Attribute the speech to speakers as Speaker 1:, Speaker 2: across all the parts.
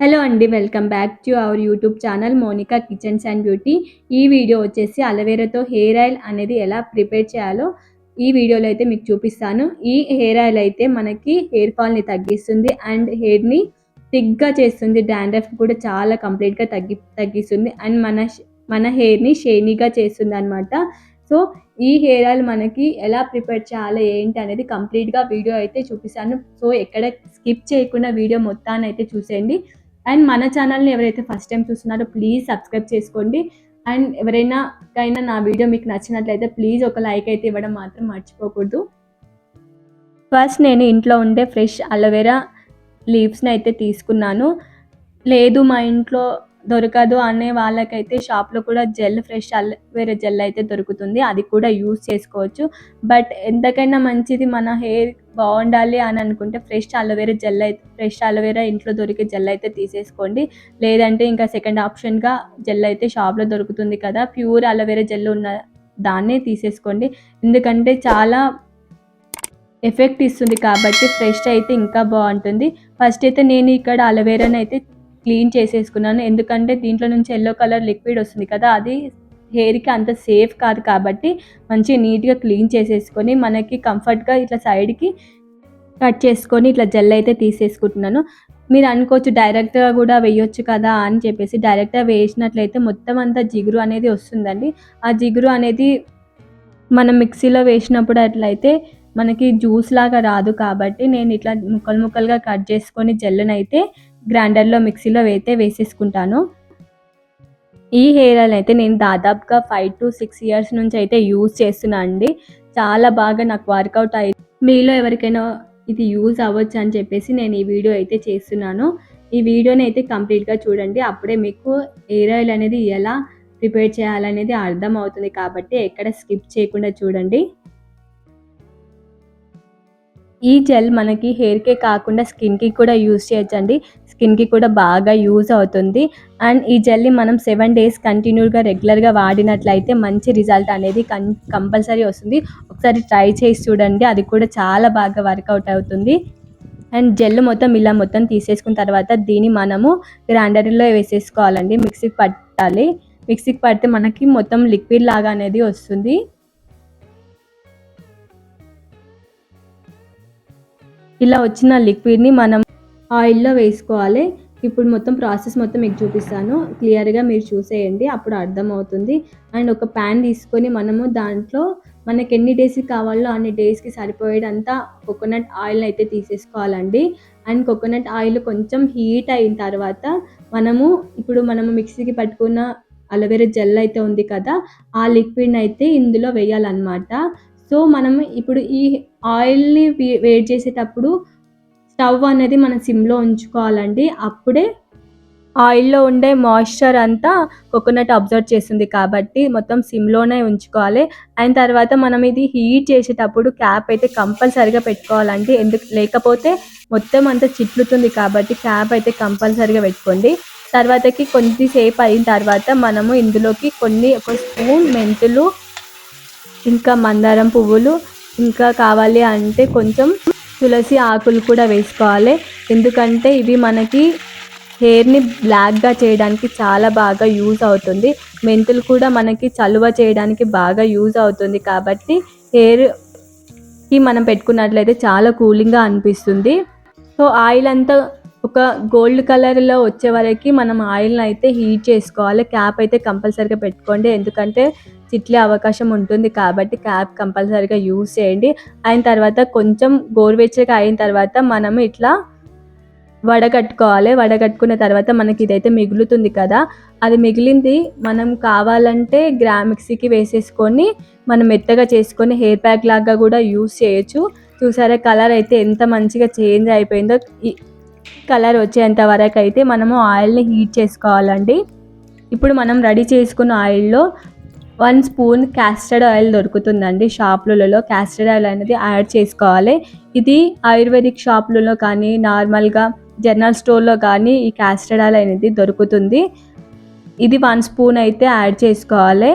Speaker 1: Hello అండి welcome back to our YouTube channel Monica kitchens and beauty ఈ video వచ్చేసి అలవేరాతో హెయిర్ ఆయిల్ అనేది ఎలా ప్రిపేర్ చేయాలో ఈ వీడియోలో అయితే మీకు చూపిస్తాను. ఈ హెయిర్ ఆయిల్ అయితే మనకి హెయిర్ ఫాల్ని తగ్గిస్తుంది అండ్ హెయిర్ని థిక్గా చేస్తుంది డాండ్రఫ్ కూడా చాలా కంప్లీట్గా తగ్గి తగ్గిస్తుంది అండ్ మన మన హెయిర్ని షేనీగా చేస్తుంది అనమాట సో ఈ హెయిర్ ఆయిల్ మనకి ఎలా ప్రిపేర్ చేయాలి ఏంటి అనేది కంప్లీట్గా వీడియో అయితే చూపిస్తాను. సో ఎక్కడ స్కిప్ చేయకుండా వీడియో మొత్తాన్ని అయితే చూసేయండి. అండ్ మన ఛానల్ని ఎవరైతే ఫస్ట్ టైం చూస్తున్నారో ప్లీజ్ సబ్స్క్రైబ్ చేసుకోండి. అండ్ ఎవరైనా కైనా నా వీడియో మీకు నచ్చినట్లయితే ప్లీజ్ ఒక లైక్ అయితే ఇవ్వడం మాత్రం మర్చిపోకూడదు. ఫస్ట్ నేను ఇంట్లో ఉండే ఫ్రెష్ అలోవెరా లీవ్స్ని అయితే తీసుకున్నాను. లేదు మా ఇంట్లో దొరకదు అనే వాళ్ళకైతే షాప్లో కూడా జెల్ ఫ్రెష్ అల్వేరా జెల్ అయితే దొరుకుతుంది. అది కూడా యూస్ చేసుకోవచ్చు. బట్ ఎంతకైనా మంచిది మన హెయిర్ బాగుండాలి అని అనుకుంటే ఫ్రెష్ అలోవెరా జెల్ అయితే ఫ్రెష్ అలోవెరా ఇంట్లో దొరికే జెల్ అయితే తీసేసుకోండి. లేదంటే ఇంకా సెకండ్ ఆప్షన్గా జెల్ అయితే షాప్లో దొరుకుతుంది కదా. ప్యూర్ అలోవెరా జెల్ ఉన్న దాన్నే తీసేసుకోండి. ఎందుకంటే చాలా ఎఫెక్ట్ ఇస్తుంది కాబట్టి ఫ్రెష్ అయితే ఇంకా బాగుంటుంది. ఫస్ట్ అయితే నేను ఇక్కడ అలోవెరాని అయితే క్లీన్ చేసేసుకున్నాను. ఎందుకంటే దీంట్లో నుంచి ఎల్లో కలర్ లిక్విడ్ వస్తుంది కదా అది హెయిర్కి అంత సేఫ్ కాదు కాబట్టి మంచిగా నీట్గా క్లీన్ చేసేసుకొని మనకి కంఫర్ట్గా ఇట్లా సైడ్కి కట్ చేసుకొని ఇట్లా జెల్ అయితే తీసేసుకుంటున్నాను. మీరు అనుకోవచ్చు డైరెక్ట్గా కూడా వేయొచ్చు కదా అని చెప్పేసి డైరెక్ట్గా వేసినట్లయితే మొత్తం అంతా జిగురు అనేది వస్తుందండి. ఆ జిగురు అనేది మనం మిక్సీలో వేసినప్పుడు అట్లయితే మనకి జ్యూస్ లాగా రాదు కాబట్టి నేను ఇట్లా ముక్కలు ముక్కలుగా కట్ చేసుకొని జెల్లునైతే గ్రైండర్లో మిక్సీలో అయితే వేసేసుకుంటాను. ఈ హెయిర్ ఆయిల్ అయితే నేను దాదాపుగా ఫైవ్ టు సిక్స్ ఇయర్స్ నుంచి అయితే యూజ్ చేస్తున్నా అండి. చాలా బాగా నాకు వర్కౌట్ అయ్యి మీలో ఎవరికైనా ఇది యూజ్ అవ్వచ్చు అని చెప్పేసి నేను ఈ వీడియో అయితే చేస్తున్నాను. ఈ వీడియోని అయితే కంప్లీట్గా చూడండి. అప్పుడే మీకు హెయిర్ ఆయిల్ అనేది ఎలా ప్రిపేర్ చేయాలనేది అర్థం అవుతుంది కాబట్టి ఎక్కడ స్కిప్ చేయకుండా చూడండి. ఈ జెల్ మనకి హెయిర్కే కాకుండా స్కిన్కి కూడా యూజ్ చేయొచ్చండి. స్కిన్కి కూడా బాగా యూజ్ అవుతుంది. అండ్ ఈ జెల్ని మనం సెవెన్ డేస్ కంటిన్యూగా రెగ్యులర్గా వాడినట్లయితే మంచి రిజల్ట్ అనేది కం కంపల్సరీ వస్తుంది. ఒకసారి ట్రై చేసి చూడండి. అది కూడా చాలా బాగా వర్కౌట్ అవుతుంది. అండ్ జెల్ మొత్తం ఇలా మొత్తం తీసేసుకున్న తర్వాత దీన్ని మనము గ్రైండర్లో వేసేసుకోవాలండి. మిక్సీకి పట్టాలి. మిక్సీకి పడితే మనకి మొత్తం లిక్విడ్ లాగా అనేది వస్తుంది. ఇలా వచ్చిన లిక్విడ్ని మనం ఆయిల్లో వేసుకోవాలి. ఇప్పుడు మొత్తం ప్రాసెస్ మొత్తం మీకు చూపిస్తాను. క్లియర్గా మీరు చూసేయండి అప్పుడు అర్థమవుతుంది. అండ్ ఒక ప్యాన్ తీసుకొని మనము దాంట్లో మనకి ఎన్ని డేస్కి కావాలో అన్ని డేస్కి సరిపోయేదంతా కోకోనట్ ఆయిల్ అయితే తీసేసుకోవాలండి. అండ్ కోకోనట్ ఆయిల్ కొంచెం హీట్ అయిన తర్వాత మనము ఇప్పుడు మనము మిక్సీకి పట్టుకున్న అలోవెరా జెల్ అయితే ఉంది కదా ఆ లిక్విడ్ అయితే ఇందులో వేయాలన్నమాట. సో మనం ఇప్పుడు ఈ ఆయిల్ని వేడి చేసేటప్పుడు స్టవ్ అనేది మనం సిమ్లో ఉంచుకోవాలండి. అప్పుడే ఆయిల్లో ఉండే మాయిశ్చర్ అంతా కోకోనట్ అబ్జర్వ్ చేస్తుంది కాబట్టి మొత్తం సిమ్లోనే ఉంచుకోవాలి. అండ్ తర్వాత మనం ఇది హీట్ చేసేటప్పుడు క్యాప్ అయితే కంపల్సరిగా పెట్టుకోవాలండి. ఎందుకు లేకపోతే మొత్తం అంతా చిట్లుతుంది కాబట్టి క్యాప్ అయితే కంపల్సరిగా పెట్టుకోండి. తర్వాతకి కొద్దిసేపు అయిన తర్వాత మనము ఇందులోకి కొన్ని ఒక స్పూన్ మెంతులు ఇంకా మందారం పువ్వులు ఇంకా కావాలి అంటే కొంచెం తులసి ఆకులు కూడా వేసుకోవాలి. ఎందుకంటే ఇవి మనకి హెయిర్ని బ్లాక్గా చేయడానికి చాలా బాగా యూజ్ అవుతుంది. మెంతులు కూడా మనకి చలువ చేయడానికి బాగా యూజ్ అవుతుంది కాబట్టి హెయిర్కి మనం పెట్టుకున్నట్లయితే చాలా కూలింగ్గా అనిపిస్తుంది. సో ఆయిల్ అంతా ఒక గోల్డ్ కలర్లో వచ్చే వరకు మనం ఆయిల్ని అయితే హీట్ చేసుకోవాలి. క్యాప్ అయితే కంపల్సరీగా పెట్టుకోండి. ఎందుకంటే చిట్లే అవకాశం ఉంటుంది కాబట్టి క్యాప్ కంపల్సరీగా యూజ్ చేయండి. అయిన తర్వాత కొంచెం గోరువెచ్చగా అయిన తర్వాత మనం ఇట్లా వడగట్టుకోవాలి. వడగట్టుకున్న తర్వాత మనకి ఇదైతే మిగులుతుంది కదా. అది మిగిలింది మనం కావాలంటే గ్రా మిక్సీకి వేసేసుకొని మనం మెత్తగా చేసుకొని హెయిర్ ప్యాక్ లాగా కూడా యూస్ చేయొచ్చు. చూసారా కలర్ అయితే ఎంత మంచిగా చేంజ్ అయిపోయిందో. కలర్ వచ్చేంత వరకు అయితే మనము ఆయిల్ని హీట్ చేసుకోవాలండి. ఇప్పుడు మనం రెడీ చేసుకున్న ఆయిల్లో వన్ స్పూన్ క్యాస్టర్డ్ ఆయిల్ దొరుకుతుందండి షాపులలో. క్యాస్టర్డ్ ఆయిల్ అనేది యాడ్ చేసుకోవాలి. ఇది ఆయుర్వేదిక్ షాపులలో కానీ నార్మల్గా జనరల్ స్టోర్లో కానీ ఈ క్యాస్టర్డ్ ఆయిల్ అనేది దొరుకుతుంది. ఇది వన్ స్పూన్ అయితే యాడ్ చేసుకోవాలి.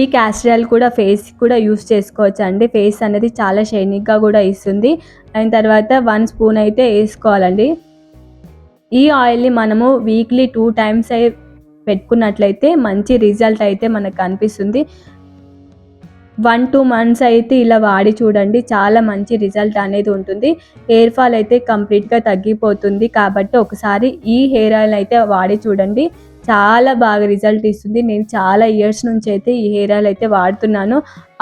Speaker 1: ఈ క్యాస్టర్ ఆయిల్ కూడా ఫేస్ కూడా యూస్ చేసుకోవచ్చు అండి ఫేస్ అనేది చాలా షైనింగ్గా కూడా ఇస్తుంది. అయిన తర్వాత వన్ స్పూన్ అయితే వేసుకోవాలండి. ఈ ఆయిల్ని మనము వీక్లీ టూ టైమ్స్ అయి పెట్టుకున్నట్లయితే మంచి రిజల్ట్ అయితే మనకు కనిపిస్తుంది. వన్ టూ మంత్స్ అయితే ఇలా వాడి చూడండి. చాలా మంచి రిజల్ట్ అనేది ఉంటుంది. హెయిర్ ఫాల్ అయితే కంప్లీట్గా తగ్గిపోతుంది. కాబట్టి ఒకసారి ఈ హెయిర్ ఆయిల్ అయితే వాడి చూడండి. చాలా బాగా రిజల్ట్ ఇస్తుంది. నేను చాలా ఇయర్స్ నుంచి అయితే ఈ హెయిర్ ఆయిల్ అయితే వాడుతున్నాను.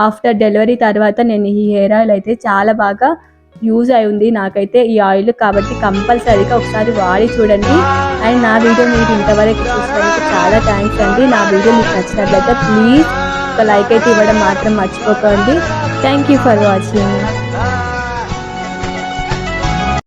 Speaker 1: ఆఫ్టర్ డెలివరీ తర్వాత నేను ఈ హెయిర్ ఆయిల్ అయితే చాలా బాగా యూజ్ అయి ఉంది నాకైతే ఈ ఆయిల్ కాబట్టి కంపల్సరీగా ఒకసారి వాడి చూడండి. అండ్ నా వీడియో మీరు ఇంతవరకు చూసినందుకు చాలా థ్యాంక్స్ అండి. నా వీడియో మీకు నచ్చినట్లయితే ప్లీజ్ ఒక లైక్ అయితే ఇవ్వడం మాత్రం మర్చిపోకండి. Thank you for watching